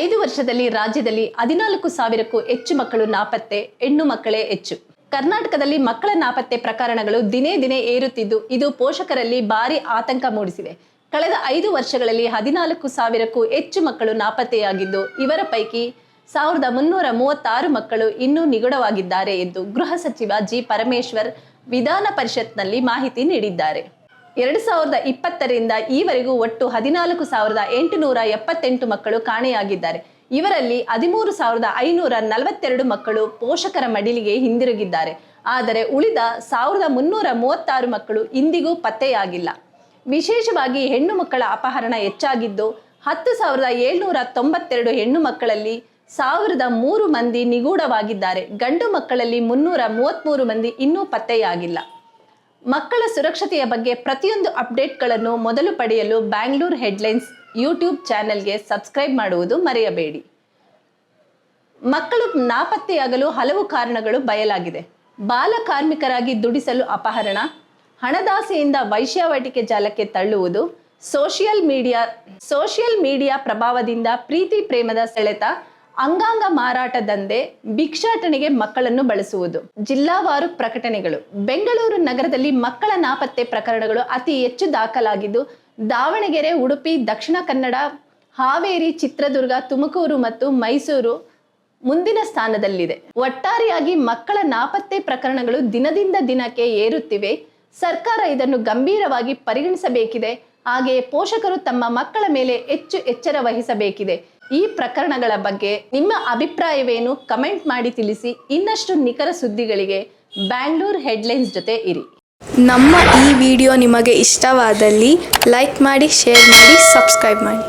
ಐದು ವರ್ಷದಲ್ಲಿ ರಾಜ್ಯದಲ್ಲಿ ಹದಿನಾಲ್ಕು ಸಾವಿರಕ್ಕೂ ಹೆಚ್ಚು ಮಕ್ಕಳು ನಾಪತ್ತೆ, ಹೆಣ್ಣು ಮಕ್ಕಳೇ ಹೆಚ್ಚು. ಕರ್ನಾಟಕದಲ್ಲಿ ಮಕ್ಕಳ ನಾಪತ್ತೆ ಪ್ರಕರಣಗಳು ದಿನೇ ದಿನೇ ಏರುತ್ತಿದ್ದು, ಇದು ಪೋಷಕರಲ್ಲಿ ಭಾರಿ ಆತಂಕ ಮೂಡಿಸಿದೆ. ಕಳೆದ ಐದು ವರ್ಷಗಳಲ್ಲಿ ಹದಿನಾಲ್ಕು ಸಾವಿರಕ್ಕೂ ಹೆಚ್ಚು ಮಕ್ಕಳು ನಾಪತ್ತೆಯಾಗಿದ್ದು, ಇವರ ಪೈಕಿ ಸಾವಿರದ ಮುನ್ನೂರ ಮೂವತ್ತಾರು ಮಕ್ಕಳು ಇನ್ನೂ ನಿಗೂಢವಾಗಿದ್ದಾರೆ ಎಂದು ಗೃಹ ಸಚಿವ ಜಿ. ಪರಮೇಶ್ವರ್ ವಿಧಾನ ಪರಿಷತ್ನಲ್ಲಿ ಮಾಹಿತಿ ನೀಡಿದ್ದಾರೆ. ಎರಡು ಸಾವಿರದ ಇಪ್ಪತ್ತರಿಂದ ಈವರೆಗೂ ಒಟ್ಟು ಹದಿನಾಲ್ಕು ಸಾವಿರದ ಎಂಟುನೂರ ಎಪ್ಪತ್ತೆಂಟು ಮಕ್ಕಳು ಕಾಣೆಯಾಗಿದ್ದಾರೆ. ಇವರಲ್ಲಿ ಹದಿಮೂರು ಸಾವಿರದ ಐನೂರ ನಲವತ್ತೆರಡು ಮಕ್ಕಳು ಪೋಷಕರ ಮಡಿಲಿಗೆ ಹಿಂದಿರುಗಿದ್ದಾರೆ. ಆದರೆ ಉಳಿದ ಸಾವಿರದ ಮುನ್ನೂರ ಮೂವತ್ತಾರು ಮಕ್ಕಳು ಇಂದಿಗೂ ಪತ್ತೆಯಾಗಿಲ್ಲ. ವಿಶೇಷವಾಗಿ ಹೆಣ್ಣು ಮಕ್ಕಳ ಅಪಹರಣ ಹೆಚ್ಚಾಗಿದ್ದು, ಹತ್ತು ಸಾವಿರದ ಏಳ್ನೂರ ತೊಂಬತ್ತೆರಡು ಹೆಣ್ಣು ಮಕ್ಕಳಲ್ಲಿ ಸಾವಿರದ ಮೂರು ಮಂದಿ ನಿಗೂಢವಾಗಿದ್ದಾರೆ. ಗಂಡು ಮಕ್ಕಳಲ್ಲಿ ಮುನ್ನೂರ ಮೂವತ್ತ್ಮೂರು ಮಂದಿ ಇನ್ನೂ ಪತ್ತೆಯಾಗಿಲ್ಲ. ಮಕ್ಕಳ ಸುರಕ್ಷತೆಯ ಬಗ್ಗೆ ಪ್ರತಿಯೊಂದು ಅಪ್ಡೇಟ್ಗಳನ್ನು ಮೊದಲು ಪಡೆಯಲು ಬ್ಯಾಂಗ್ಳೂರ್ ಹೆಡ್ಲೈನ್ಸ್ ಯೂಟ್ಯೂಬ್ ಚಾನೆಲ್ಗೆ ಸಬ್ಸ್ಕ್ರೈಬ್ ಮಾಡುವುದು ಮರೆಯಬೇಡಿ. ಮಕ್ಕಳು ನಾಪತ್ತೆಯಾಗಲು ಹಲವು ಕಾರಣಗಳು ಬಯಲಾಗಿದೆ. ಬಾಲ ಕಾರ್ಮಿಕರಾಗಿ ದುಡಿಸಲು ಅಪಹರಣ, ಹಣದಾಸೆಯಿಂದ ವೈಶ್ಯಾವಟಿಕೆ ಜಾಲಕ್ಕೆ ತಳ್ಳುವುದು, ಸೋಷಿಯಲ್ ಮೀಡಿಯಾ ಸೋಷಿಯಲ್ ಮೀಡಿಯಾ ಪ್ರಭಾವದಿಂದ ಪ್ರೀತಿ ಪ್ರೇಮದ ಸೆಳೆತ ಅಂಗಾಂಗ ಮಾರಾಟ ದಂಧೆ, ಭಿಕ್ಷಾಟನೆಗೆ ಮಕ್ಕಳನ್ನು ಬಳಸುವುದು. ಜಿಲ್ಲಾವಾರು ಪ್ರಕಟಣೆಗಳು. ಬೆಂಗಳೂರು ನಗರದಲ್ಲಿ ಮಕ್ಕಳ ನಾಪತ್ತೆ ಪ್ರಕರಣಗಳು ಅತಿ ಹೆಚ್ಚು ದಾಖಲಾಗಿದ್ದು, ದಾವಣಗೆರೆ, ಉಡುಪಿ, ದಕ್ಷಿಣ ಕನ್ನಡ, ಹಾವೇರಿ, ಚಿತ್ರದುರ್ಗ, ತುಮಕೂರು ಮತ್ತು ಮೈಸೂರು ಮುಂದಿನ ಸ್ಥಾನದಲ್ಲಿದೆ. ಒಟ್ಟಾರೆಯಾಗಿ ಮಕ್ಕಳ ನಾಪತ್ತೆ ಪ್ರಕರಣಗಳು ದಿನದಿಂದ ದಿನಕ್ಕೆ ಏರುತ್ತಿವೆ. ಸರ್ಕಾರ ಇದನ್ನು ಗಂಭೀರವಾಗಿ ಪರಿಗಣಿಸಬೇಕಿದೆ. ಹಾಗೆಯೇ ಪೋಷಕರು ತಮ್ಮ ಮಕ್ಕಳ ಮೇಲೆ ಹೆಚ್ಚು ಎಚ್ಚರ ವಹಿಸಬೇಕಿದೆ. ಈ ಪ್ರಕರಣಗಳ ಬಗ್ಗೆ ನಿಮ್ಮ ಅಭಿಪ್ರಾಯವೇನು ಕಮೆಂಟ್ ಮಾಡಿ ತಿಳಿಸಿ. ಇನ್ನಷ್ಟು ನಿಖರ ಸುದ್ದಿಗಳಿಗೆ ಬ್ಯಾಂಗ್ಳೂರ್ ಹೆಡ್ಲೈನ್ಸ್ ಜೊತೆ ಇರಿ. ನಮ್ಮ ಈ ವಿಡಿಯೋ ನಿಮಗೆ ಇಷ್ಟವಾದಲ್ಲಿ ಲೈಕ್ ಮಾಡಿ, ಶೇರ್ ಮಾಡಿ, ಸಬ್ಸ್ಕ್ರೈಬ್ ಮಾಡಿ.